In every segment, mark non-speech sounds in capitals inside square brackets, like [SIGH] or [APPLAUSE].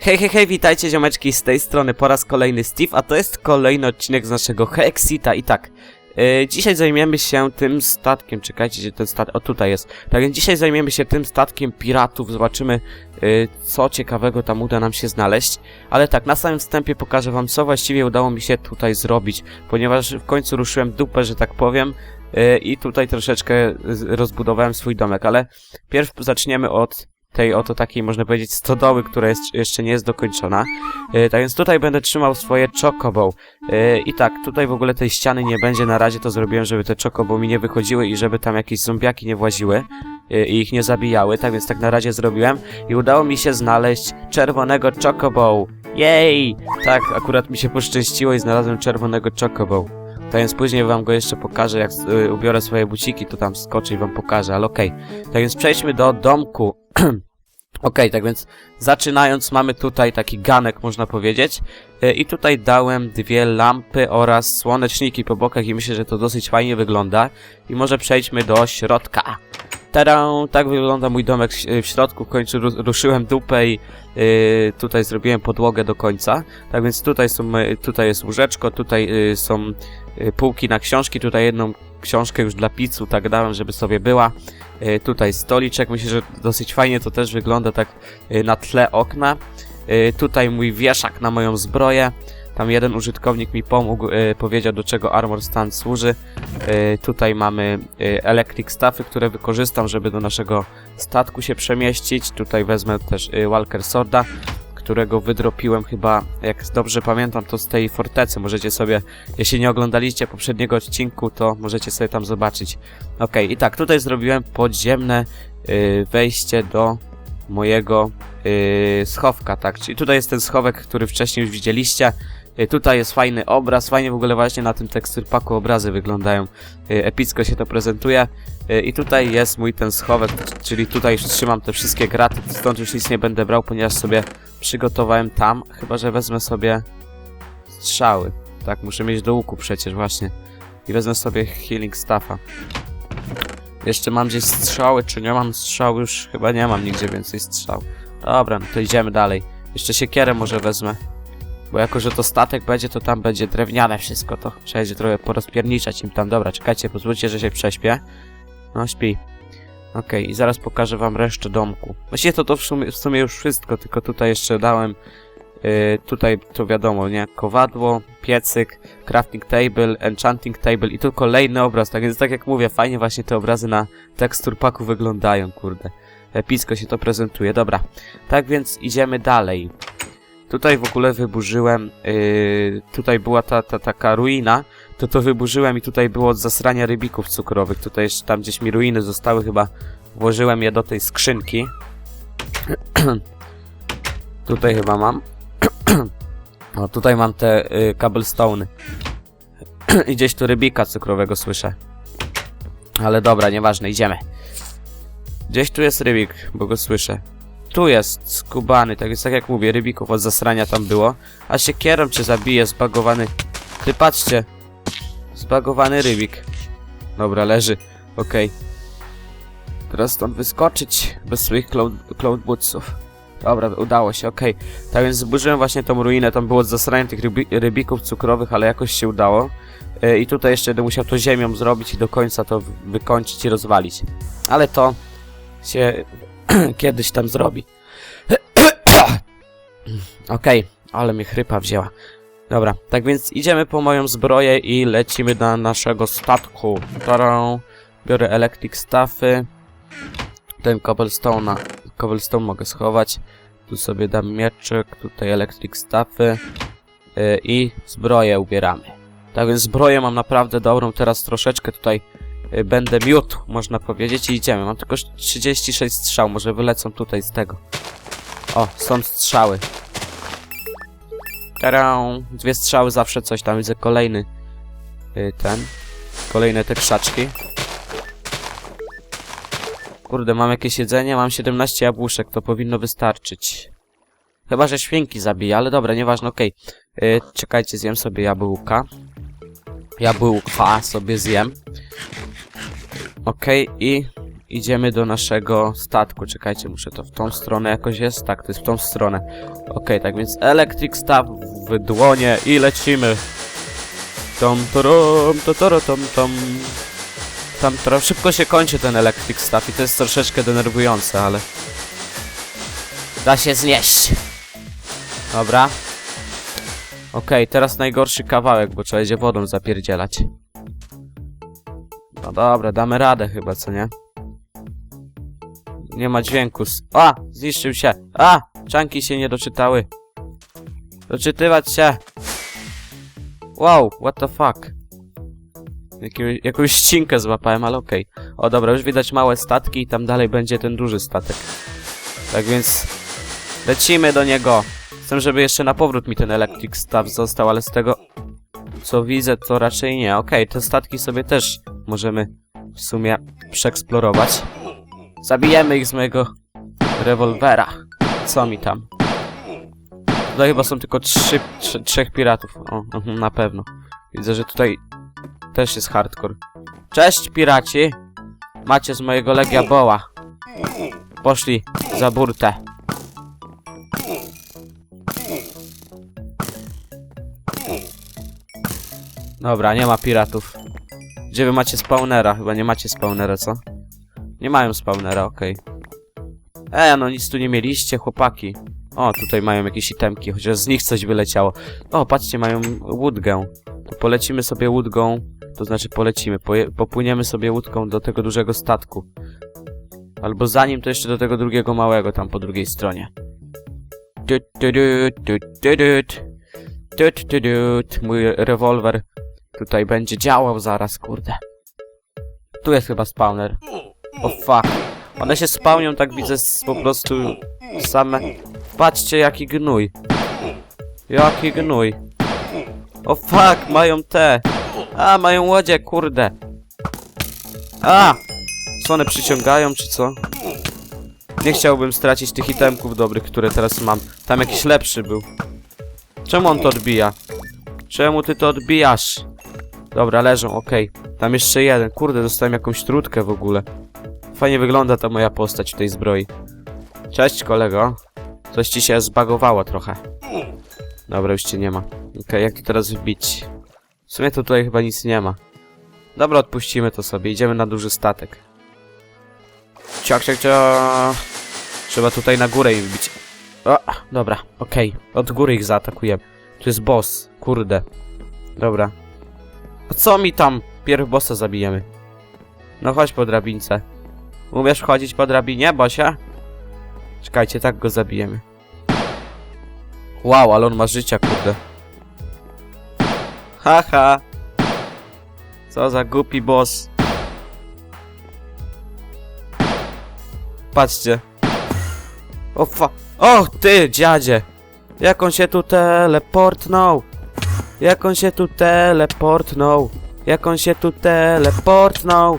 Hej, hej, hej, witajcie ziomeczki z tej strony po raz kolejny Steve, a to jest kolejny odcinek z naszego Hexita i tak. Yy, dzisiaj zajmiemy się tym statkiem, czekajcie, gdzie ten statek, o tutaj jest. Tak więc dzisiaj zajmiemy się tym statkiem piratów, zobaczymy yy, co ciekawego tam uda nam się znaleźć. Ale tak, na samym wstępie pokażę wam co właściwie udało mi się tutaj zrobić, ponieważ w końcu ruszyłem dupę, że tak powiem. yy, I tutaj troszeczkę rozbudowałem swój domek, ale pierw zaczniemy od tej oto takiej, można powiedzieć, stodoły, która jest, jeszcze nie jest dokończona. E, tak więc tutaj będę trzymał swoje chocobo. E, I tak, tutaj w ogóle tej ściany nie będzie na razie, to zrobiłem, żeby te chocobo mi nie wychodziły i żeby tam jakieś zombiaki nie właziły e, i ich nie zabijały, tak więc tak na razie zrobiłem i udało mi się znaleźć czerwonego chocobo. Jej! Tak, akurat mi się poszczęściło i znalazłem czerwonego chocobo. Tak więc później wam go jeszcze pokażę, jak y, ubiorę swoje buciki, to tam skoczę i wam pokażę, ale okej. Tak więc przejdźmy do domku. [CLEARS THROAT] Okej, tak więc zaczynając mamy tutaj taki ganek, można powiedzieć. Y, I tutaj dałem dwie lampy oraz słoneczniki po bokach i myślę, że to dosyć fajnie wygląda. I może przejdźmy do środka. Tada! Tak wygląda mój domek w środku. W końcu ru- ruszyłem dupę i y, tutaj zrobiłem podłogę do końca. Tak więc tutaj są, tutaj jest łóżeczko, tutaj y, są y, półki na książki, tutaj jedną książkę już dla pizzu tak dałem, żeby sobie była. Tutaj stoliczek, myślę, że dosyć fajnie to też wygląda tak na tle okna. Tutaj mój wieszak na moją zbroję. Tam jeden użytkownik mi pomógł, y, powiedział do czego Armor Stand służy. Y, tutaj mamy y, Electric Staffy, które wykorzystam, żeby do naszego statku się przemieścić. Tutaj wezmę też Walker Sworda, którego wydropiłem chyba, jak dobrze pamiętam, to z tej fortecy. Możecie sobie, jeśli nie oglądaliście poprzedniego odcinku, to możecie sobie tam zobaczyć. Okej, i tak, tutaj zrobiłem podziemne wejście do mojego y, schowka, tak, czyli tutaj jest ten schowek, który wcześniej już widzieliście. Y, tutaj jest fajny obraz, fajnie w ogóle właśnie na tym teksturpaku obrazy wyglądają. Y, epicko się to prezentuje. Y, I tutaj jest mój ten schowek, czyli tutaj już trzymam te wszystkie graty, stąd już nic nie będę brał, ponieważ sobie przygotowałem tam, chyba że wezmę sobie strzały. Tak, muszę mieć do łuku przecież właśnie. I wezmę sobie healing staffa. Jeszcze mam gdzieś strzały, czy nie mam strzał? Już chyba nie mam nigdzie więcej strzał. Dobra, no to idziemy dalej. Jeszcze siekierę może wezmę. Bo jako, że to statek będzie, to tam będzie drewniane wszystko, to trzeba będzie trochę porozpierniczać im tam. Dobra, czekajcie, pozwólcie, że się prześpię. No, śpi. Okej, i zaraz pokażę wam resztę domku. Właściwie to to w sumie, w sumie już wszystko, tylko tutaj jeszcze dałem... Yy, tutaj to wiadomo, nie? Kowadło, piecyk, crafting table, enchanting table i tu kolejny obraz. Tak więc tak jak mówię, fajnie właśnie te obrazy na tekstur paku wyglądają, kurde. Epicko się to prezentuje. Dobra, tak więc idziemy dalej. Tutaj w ogóle wyburzyłem, yy, tutaj była ta, ta taka ruina, to to wyburzyłem i tutaj było od zasrania rybików cukrowych. Tutaj jeszcze tam gdzieś mi ruiny zostały, chyba włożyłem je do tej skrzynki. [CLEARS THROAT] tutaj chyba mam. [CLEARS THROAT] o, tutaj mam te y, cobblestone'y. [CLEARS THROAT] I gdzieś tu rybika cukrowego słyszę. Ale dobra, nieważne, idziemy. Gdzieś tu jest rybik, bo go słyszę. Tu jest skubany, tak więc tak jak mówię, rybików od zasrania tam było. A się kierą cię zabije, zbagowany. Ty patrzcie. Zbagowany rybik. Dobra, leży. Okej. Teraz stąd wyskoczyć bez swoich cloud, cloud bootsów. Dobra, udało się, okej. Tak więc zburzyłem właśnie tą ruinę, tam było zasranie tych rybi rybików cukrowych, ale jakoś się udało. E, I tutaj jeszcze będę musiał to ziemią zrobić i do końca to wy- wykończyć i rozwalić. Ale to się [CLEARS THROAT] kiedyś tam zrobi. [CLEARS THROAT] Okej, ale mnie chrypa wzięła. Dobra, tak więc idziemy po moją zbroję i lecimy na naszego statku. Tarą. Biorę electric staffy. Ten cobblestone, cobblestone mogę schować. Tu sobie dam mieczek, tutaj electric staffy. Yy, I zbroję ubieramy. Tak więc zbroję mam naprawdę dobrą, teraz troszeczkę tutaj będę miótł, można powiedzieć, i idziemy. Mam tylko 36 strzał, może wylecą tutaj z tego. O, są strzały. Tarą. Dwie strzały zawsze coś tam, widzę kolejny y, ten. Kolejne te krzaczki. Kurde, mam jakieś jedzenie, mam 17 jabłuszek, to powinno wystarczyć. Chyba, że świnki zabija, ale dobra, nieważne, okej. Y, czekajcie, zjem sobie jabłka. Jabłka sobie zjem. Okej, i idziemy do naszego statku. Czekajcie, muszę to w tą stronę jakoś jest? Tak, to jest w tą stronę. Okej, tak więc Electric Staff w dłonie i lecimy. Tom, torom, to, toro, tom, tom. Tam trochę szybko się kończy ten Electric Staff i to jest troszeczkę denerwujące, ale... Da się znieść. Dobra. Okej, teraz najgorszy kawałek, bo trzeba będzie wodą zapierdzielać. No dobra, damy radę chyba, co nie? Nie ma dźwięku. A! Zniszczył się. A! Czanki się nie doczytały. Doczytywać się. Wow, what the fuck. Jakim, jakąś ścinkę złapałem, ale okej. O dobra, już widać małe statki i tam dalej będzie ten duży statek. Tak więc lecimy do niego. Chcę, żeby jeszcze na powrót mi ten Electric Staff został, ale z tego co widzę, to raczej nie. Okej, te statki sobie też możemy w sumie przeeksplorować. Zabijemy ich z mojego rewolwera. Co mi tam? Tutaj chyba są tylko trzy, trze- trzech piratów. O, mhm, na pewno. Widzę, że tutaj też jest hardcore. Cześć, piraci! Macie z mojego Legia Boa. Poszli za burtę. Dobra, nie ma piratów. Gdzie wy macie spawnera? Chyba nie macie spawnera, co? Nie mają spawnera, okej. E, no nic tu nie mieliście, chłopaki. O, tutaj mają jakieś itemki, chociaż z nich coś wyleciało. O, patrzcie, mają łódkę. To polecimy sobie łódką, to znaczy polecimy, poje, popłyniemy sobie łódką do tego dużego statku. Albo zanim to jeszcze do tego drugiego małego, tam po drugiej stronie. Tut, tut, tut, tut, tut. Tut, tut, tut. Mój rewolwer tutaj będzie działał zaraz, kurde. Tu jest chyba spawner. O fuck. One się spełnią, tak widzę, po prostu same... Patrzcie, jaki gnój. Jaki gnój. O fuck, mają te. A, mają łodzie, kurde. A! Co one przyciągają, czy co? Nie chciałbym stracić tych itemków dobrych, które teraz mam. Tam jakiś lepszy był. Czemu on to odbija? Czemu ty to odbijasz? Dobra, leżą, okej. Tam jeszcze jeden. Kurde, dostałem jakąś trutkę w ogóle. Fajnie wygląda ta moja postać w tej zbroi. Cześć, kolego. Coś ci się zbagowało trochę. Dobra, już cię nie ma. Okej, jak to teraz wbić? W sumie to tutaj chyba nic nie ma. Dobra, odpuścimy to sobie. Idziemy na duży statek. Ciak, ciak, ciak. Trzeba tutaj na górę im wbić. O, dobra, okej. Od góry ich zaatakujemy. Tu jest boss. Kurde. Dobra. A co mi tam? Pierw bossa zabijemy. No chodź po drabince. Umiesz chodzić po drabinie, Bosia? Czekajcie, tak go zabijemy. Wow, ale on ma życia, kurde. Haha. Co za głupi boss. Patrzcie. O fa... O, ty, dziadzie! Jak on się tu teleportnął? Jak on się tu teleportnął? Jak on się tu teleportnął?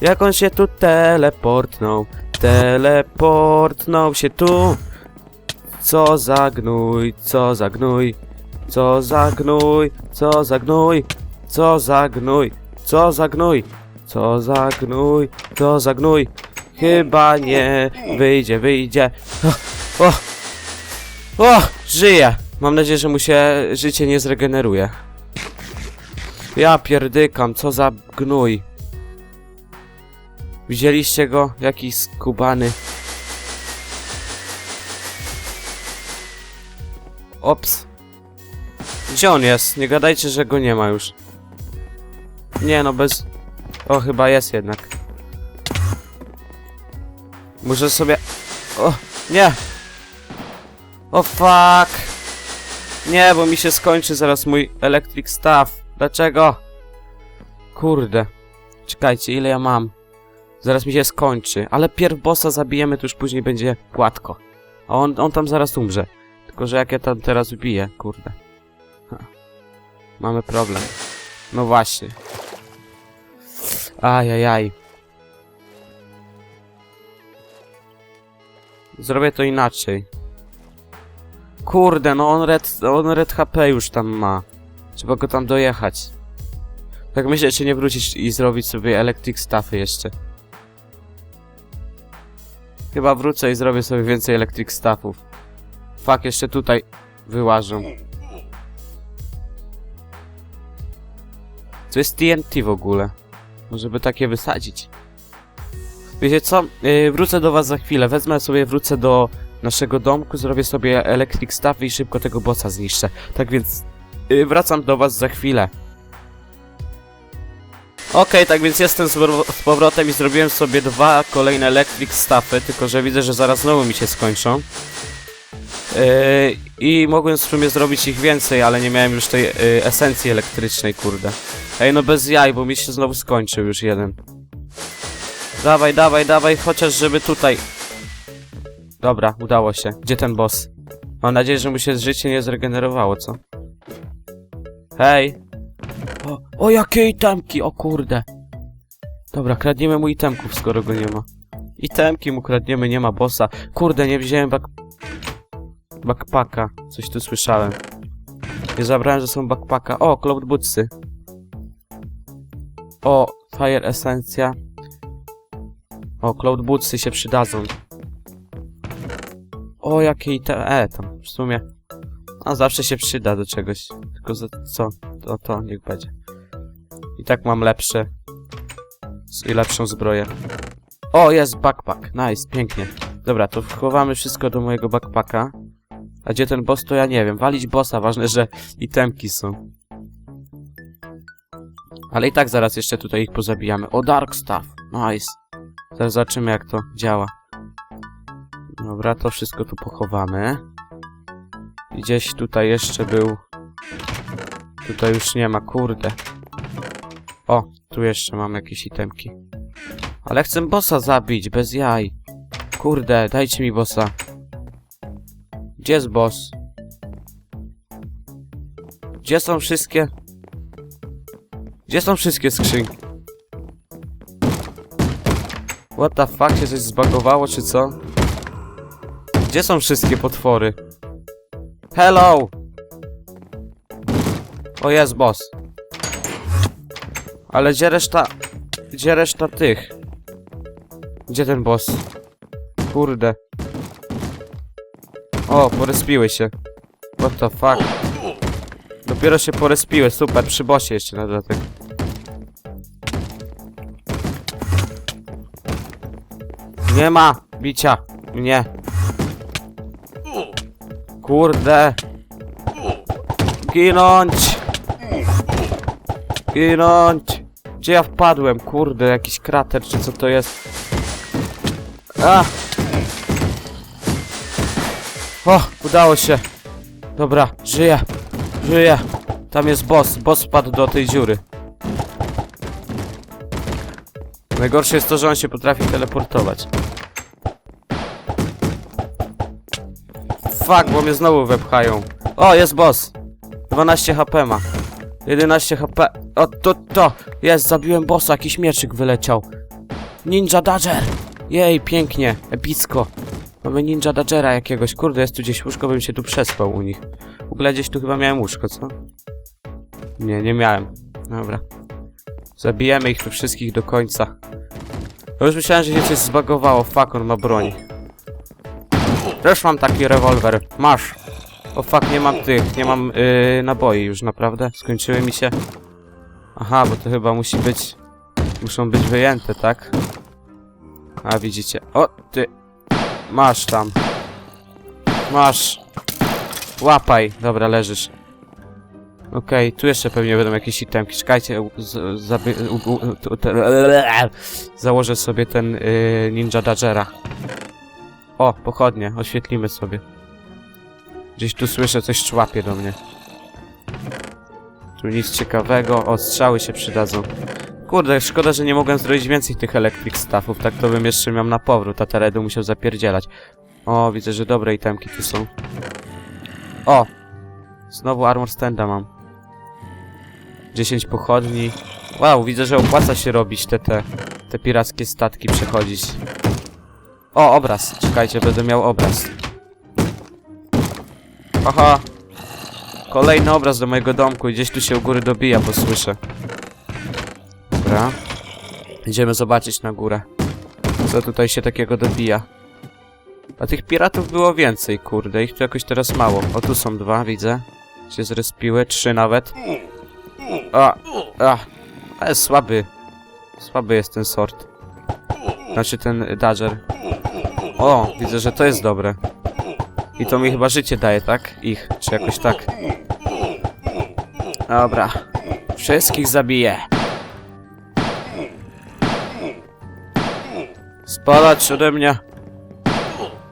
Jak on się tu teleportnął? Teleportnął się tu. Co za gnój, co za gnój, co za gnój, co za gnój, co za gnój, co za gnój, co za gnój, co za gnój. Chyba nie wyjdzie, wyjdzie. O, o, o żyje. Mam nadzieję, że mu się życie nie zregeneruje. Ja pierdykam, co za gnój. Widzieliście go? Jaki skubany. Ops. Gdzie on jest? Nie gadajcie, że go nie ma już. Nie no, bez... O, chyba jest jednak. Muszę sobie... O, nie! O, fuck! Nie, bo mi się skończy zaraz mój electric staff. Dlaczego? Kurde. Czekajcie, ile ja mam? Zaraz mi się skończy. Ale pierw bossa zabijemy, to już później będzie gładko. A on, on tam zaraz umrze. Tylko, że jak ja tam teraz wbiję, kurde. Ha. Mamy problem. No właśnie. Ajajaj. Zrobię to inaczej. Kurde, no on red, on red HP już tam ma. Trzeba go tam dojechać. Tak myślę, czy nie wrócić i zrobić sobie electric staffy jeszcze. Chyba wrócę i zrobię sobie więcej electric staffów. Fuck, jeszcze tutaj wyłażą. Co jest TNT w ogóle? Może by takie wysadzić. Wiecie co? Yy, wrócę do was za chwilę. Wezmę sobie, wrócę do naszego domku, zrobię sobie electric staff i szybko tego bossa zniszczę. Tak więc yy, wracam do was za chwilę. Okej, tak więc jestem z powrotem i zrobiłem sobie dwa kolejne electric staffy, tylko że widzę, że zaraz znowu mi się skończą. Yy, I mogłem w sumie zrobić ich więcej, ale nie miałem już tej yy, esencji elektrycznej, kurde. Ej, no bez jaj, bo mi się znowu skończył już jeden. Dawaj, dawaj, dawaj, chociaż żeby tutaj... Dobra, udało się. Gdzie ten boss? Mam nadzieję, że mu się życie nie zregenerowało, co? Hej! O, o jakie itemki, o kurde! Dobra, kradniemy mu itemków, skoro go nie ma. Itemki mu kradniemy, nie ma bossa. Kurde, nie wziąłem back... backpacka. Coś tu słyszałem. Nie zabrałem, że są backpacka. O, cloud bootsy. O, fire essencja. O, cloud bootsy się przydadzą. O, jakie item... E, tam, w sumie... A, zawsze się przyda do czegoś. Tylko za co? To, to, niech będzie. I tak mam lepsze... I lepszą zbroję. O, jest backpack. Nice, pięknie. Dobra, to wchowamy wszystko do mojego backpacka. A gdzie ten boss, to ja nie wiem. Walić bossa, ważne, że itemki są. Ale i tak zaraz jeszcze tutaj ich pozabijamy. O, Dark Staff. Nice. Zaraz zobaczymy, jak to działa. Dobra, to wszystko tu pochowamy. Gdzieś tutaj jeszcze był... Tutaj już nie ma, kurde. O, tu jeszcze mam jakieś itemki. Ale chcę bossa zabić, bez jaj. Kurde, dajcie mi bossa. Gdzie jest boss? Gdzie są wszystkie... Gdzie są wszystkie skrzynki? What the fuck, się coś zbagowało, czy co? Gdzie są wszystkie potwory? Hello! O, jest boss. Ale gdzie reszta... Gdzie reszta tych? Gdzie ten boss? Kurde. O, porespiły się. What the fuck? Dopiero się porespiły, super, przy bossie jeszcze na dodatek. Nie ma bicia. Nie. Kurde. Ginąć. Ginąć. Gdzie ja wpadłem? Kurde, jakiś krater, czy co to jest? A! O, udało się. Dobra, żyję. Żyję. Tam jest boss. Boss wpadł do tej dziury. Najgorsze jest to, że on się potrafi teleportować. Fuck, bo mnie znowu wepchają. O, jest boss. 12 HP ma. 11 HP. O, to, to. Jest, zabiłem bossa. Jakiś mieczyk wyleciał. Ninja Dodger. Jej, pięknie. Epicko. Mamy Ninja Dodgera jakiegoś. Kurde, jest tu gdzieś łóżko, bym się tu przespał u nich. W ogóle gdzieś tu chyba miałem łóżko, co? Nie, nie miałem. Dobra. Zabijemy ich tu wszystkich do końca. No już myślałem, że się coś zbagowało. Fuck, on ma broń. Też mam taki rewolwer. Masz. O fuck, nie mam tych, nie mam yy, naboi już, naprawdę? Skończyły mi się. Aha, bo to chyba musi być... Muszą być wyjęte, tak? A, widzicie. O, ty... Masz tam. Masz. Łapaj. Dobra, leżysz. Okej, tu jeszcze pewnie będą jakieś itemki. Czekajcie, założę sobie ten y, Ninja Dodgera. O, pochodnie, oświetlimy sobie. Gdzieś tu słyszę, coś człapie do mnie. Tu nic ciekawego. O, strzały się przydadzą. Kurde, szkoda, że nie mogłem zrobić więcej tych electric staffów. Tak to bym jeszcze miał na powrót, a Teredu musiał zapierdzielać. O, widzę, że dobre itemki tu są. O! Znowu armor standa mam. 10 pochodni. Wow, widzę, że opłaca się robić te, te, te pirackie statki przechodzić. O, obraz. Czekajcie, będę miał obraz. Aha. Kolejny obraz do mojego domku gdzieś tu się u góry dobija, bo słyszę. Dobra. Idziemy zobaczyć na górę. Co tutaj się takiego dobija. A tych piratów było więcej, kurde. Ich tu jakoś teraz mało. O, tu są dwa, widzę. Się zrespiły, trzy nawet. A, a, ale słaby. Słaby jest ten sort. Znaczy ten Dodger. O, widzę, że to jest dobre. I to mi chyba życie daje, tak? Ich, czy jakoś tak. Dobra. Wszystkich zabiję. Spadać ode mnie.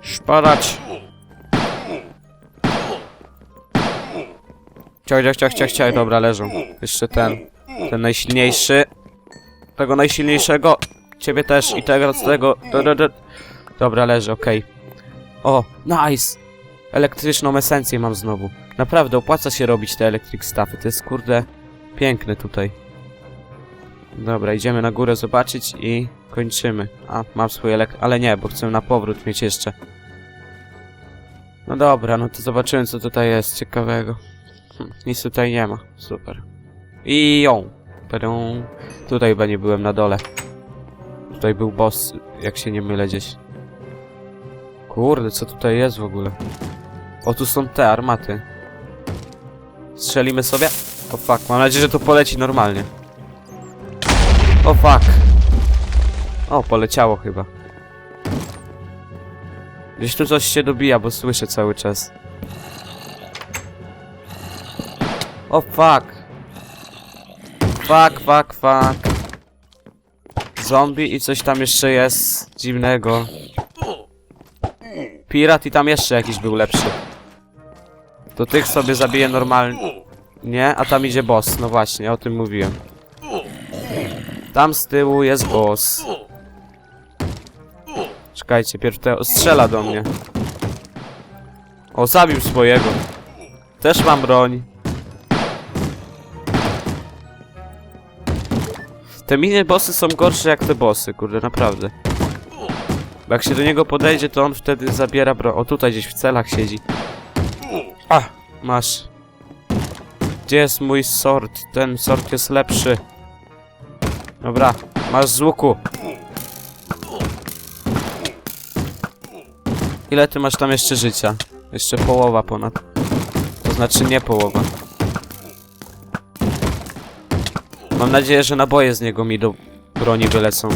Spadać. Ciach, ciach, ciach, ciach, ciach. Dobra, leżą. Jeszcze ten. Ten najsilniejszy. Tego najsilniejszego. Ciebie też i tego, z tego. Do, do, do. Dobra, leży, okej. O, nice! Elektryczną esencję mam znowu. Naprawdę, opłaca się robić te electric staffy. To jest, kurde, piękne tutaj. Dobra, idziemy na górę zobaczyć i kończymy. A, mam swój elek... Ale nie, bo chcę na powrót mieć jeszcze. No dobra, no to zobaczymy, co tutaj jest ciekawego. Hm, nic tutaj nie ma. Super. I ją. Padą. Tutaj chyba nie byłem na dole. Tutaj był boss, jak się nie mylę gdzieś. Kurde, co tutaj jest w ogóle? O, tu są te armaty. Strzelimy sobie? O fuck, mam nadzieję, że to poleci normalnie. O fuck. O, poleciało chyba. Gdzieś tu coś się dobija, bo słyszę cały czas. O fuck. Fuck, fuck, fuck. Zombie i coś tam jeszcze jest dziwnego. Pirat i tam jeszcze jakiś był lepszy. To tych sobie zabiję normalnie. Nie, a tam idzie boss. No właśnie, o tym mówiłem. Tam z tyłu jest boss. Czekajcie, pierw te... strzela do mnie. O, zabił swojego. Też mam broń. Te mini bossy są gorsze jak te bossy, kurde, naprawdę. Bo jak się do niego podejdzie, to on wtedy zabiera broń. O, tutaj gdzieś w celach siedzi. A, masz. Gdzie jest mój sort? Ten sort jest lepszy. Dobra, masz z łuku. Ile ty masz tam jeszcze życia? Jeszcze połowa ponad. To znaczy nie połowa. Mam nadzieję, że naboje z niego mi do broni wylecą.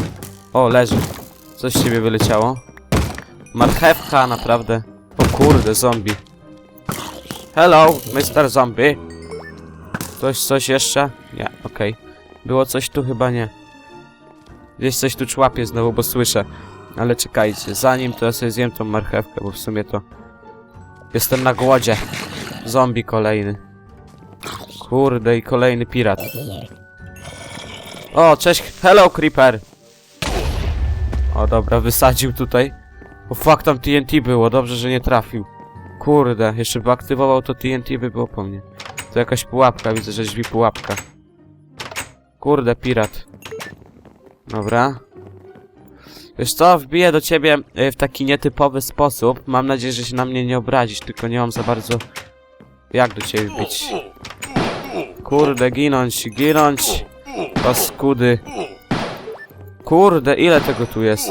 O, leży. Coś z ciebie wyleciało? Marchewka, naprawdę. O kurde, zombie. Hello, Mr. Zombie. Coś, coś jeszcze? Nie, okej. Było coś tu? Chyba nie. Gdzieś coś tu człapie znowu, bo słyszę. Ale czekajcie, zanim to ja sobie zjem tą marchewkę, bo w sumie to... Jestem na głodzie. Zombie kolejny. Kurde, i kolejny pirat. O, cześć, hello Creeper! O, dobra, wysadził tutaj. O, fuck, tam TNT było, dobrze, że nie trafił. Kurde, jeszcze by aktywował to TNT, by było po mnie. To jakaś pułapka, widzę, że drzwi pułapka. Kurde, pirat. Dobra. Wiesz co, wbiję do ciebie y, w taki nietypowy sposób. Mam nadzieję, że się na mnie nie obrazisz, tylko nie mam za bardzo... Jak do ciebie wbić? Kurde, ginąć, ginąć! Paskudy. Kurde, ile tego tu jest?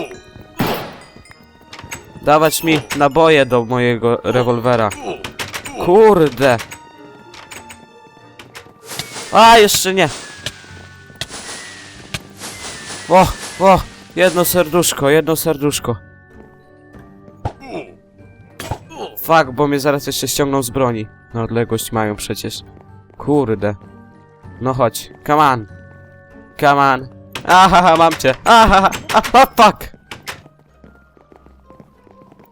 Dawać mi naboje do mojego rewolwera. Kurde. A, jeszcze nie. O, o, jedno serduszko, jedno serduszko. Fuck, bo mnie zaraz jeszcze ściągną z broni. Na odległość mają przecież. Kurde. No chodź, come on. Come on. Ahaha, mam cię. Ahaha, aha, fuck.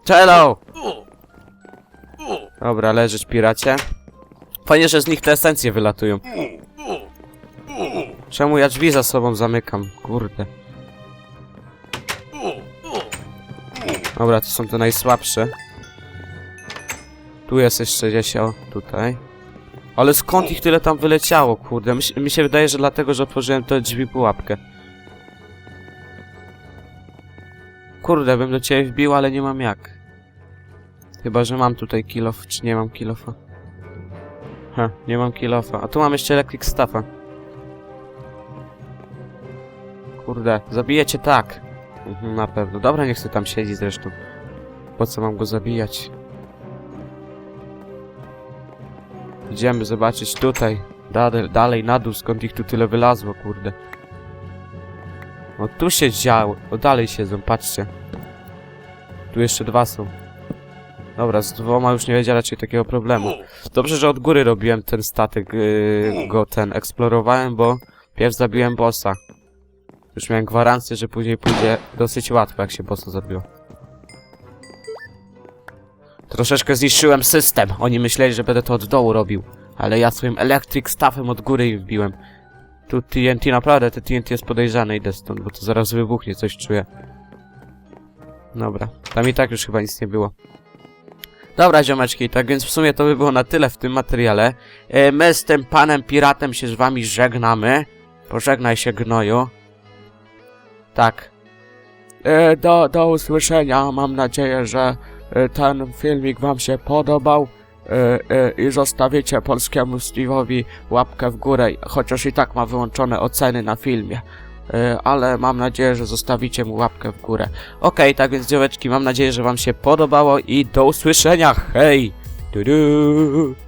Cello. Dobra, leżysz piracie. Fajnie, że z nich te esencje wylatują. Czemu ja drzwi za sobą zamykam? Kurde. Dobra, to są te najsłabsze. Tu jest jeszcze gdzieś, o, tutaj. Ale skąd ich tyle tam wyleciało, kurde? Mi, się- mi się wydaje, że dlatego, że otworzyłem te drzwi pułapkę. Kurde, bym do ciebie wbił, ale nie mam jak. Chyba, że mam tutaj kilof, czy nie mam kilofa. Ha, nie mam kilofa. A tu mam jeszcze electric staffa. Kurde, zabijecie tak. Mhm, na pewno. Dobra, niech sobie tam siedzi zresztą. po co mam go zabijać? Idziemy zobaczyć tutaj. Dalej, dalej na dół, skąd ich tu tyle wylazło, kurde. No tu się działo. O, dalej siedzą, patrzcie. Tu jeszcze dwa są. Dobra, z dwoma już nie będzie raczej takiego problemu. Dobrze, że od góry robiłem ten statek, yy, go ten eksplorowałem, bo pierw zabiłem bossa. Już miałem gwarancję, że później pójdzie dosyć łatwo, jak się bossa zabiło. Troszeczkę zniszczyłem system. Oni myśleli, że będę to od dołu robił. Ale ja swoim electric staffem od góry im wbiłem. Tu TNT, naprawdę, te TNT jest podejrzane, idę stąd, bo to zaraz wybuchnie, coś czuję. Dobra, tam i tak już chyba nic nie było. Dobra, ziomeczki, tak więc w sumie to by było na tyle w tym materiale. E, my z tym panem piratem się z wami żegnamy. Pożegnaj się, gnoju. Tak. E, do, do usłyszenia. Mam nadzieję, że e, ten filmik wam się podobał. E, e, I zostawicie polskiemu Steve'owi łapkę w górę, chociaż i tak ma wyłączone oceny na filmie. E, ale mam nadzieję, że zostawicie mu łapkę w górę. Okej, tak więc dzieweczki, mam nadzieję, że wam się podobało i do usłyszenia. Hej! Du-du.